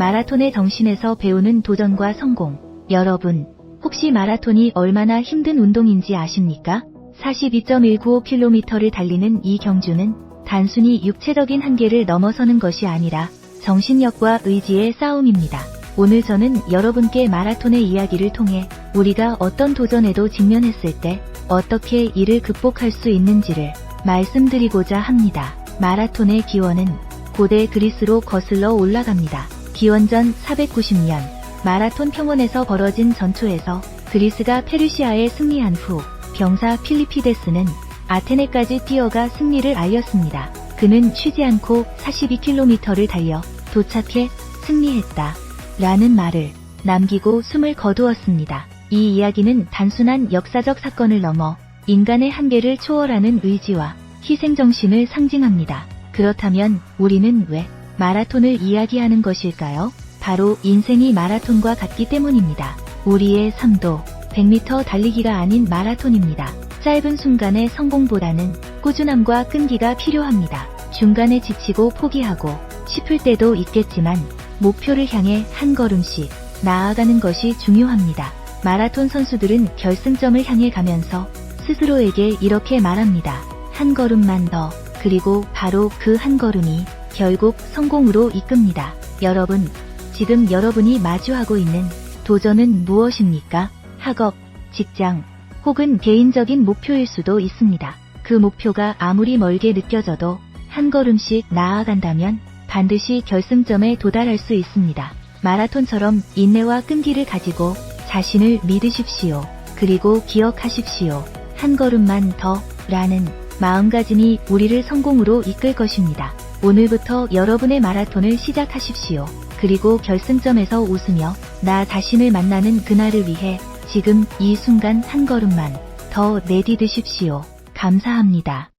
마라톤의 정신에서 배우는 도전과 성공. 여러분, 혹시 마라톤이 얼마나 힘든 운동인지 아십니까? 42.195km를 달리는 이 경주는 단순히 육체적인 한계를 넘어서는 것이 아니라 정신력과 의지의 싸움입니다. 오늘 저는 여러분께 마라톤의 이야기를 통해 우리가 어떤 도전에도 직면했을 때 어떻게 이를 극복할 수 있는지를 말씀드리고자 합니다. 마라톤의 기원은 고대 그리스로 거슬러 올라갑니다. 기원전 490년 마라톤 평원에서 벌어진 전투에서 그리스가 페르시아에 승리한 후 병사 필리피데스는 아테네까지 뛰어가 승리를 알렸습니다. 그는 쉬지 않고 42km를 달려 도착해 승리했다. 라는 말을 남기고 숨을 거두었습니다. 이 이야기는 단순한 역사적 사건을 넘어 인간의 한계를 초월하는 의지와 희생정신을 상징합니다. 그렇다면 우리는 왜 마라톤을 이야기하는 것일까요? 바로 인생이 마라톤과 같기 때문입니다. 우리의 삶도 100m 달리기가 아닌 마라톤입니다. 짧은 순간의 성공보다는 꾸준함과 끈기가 필요합니다. 중간에 지치고 포기하고 싶을 때도 있겠지만 목표를 향해 한 걸음씩 나아가는 것이 중요합니다. 마라톤 선수들은 결승점을 향해 가면서 스스로에게 이렇게 말합니다. 한 걸음만 더, 그리고 바로 그 한 걸음이 결국 성공으로 이끕니다. 여러분, 지금 여러분이 마주하고 있는 도전은 무엇입니까? 학업, 직장, 혹은 개인적인 목표일 수도 있습니다. 그 목표가 아무리 멀게 느껴져도 한 걸음씩 나아간다면 반드시 결승점에 도달할 수 있습니다. 마라톤처럼 인내와 끈기를 가지고 자신을 믿으십시오. 그리고 기억하십시오. 한 걸음만 더 라는 마음가짐이 우리를 성공으로 이끌 것입니다. 오늘부터 여러분의 마라톤을 시작하십시오. 그리고 결승점에서 웃으며 나 자신을 만나는 그날을 위해 지금 이 순간 한 걸음만 더 내디드십시오. 감사합니다.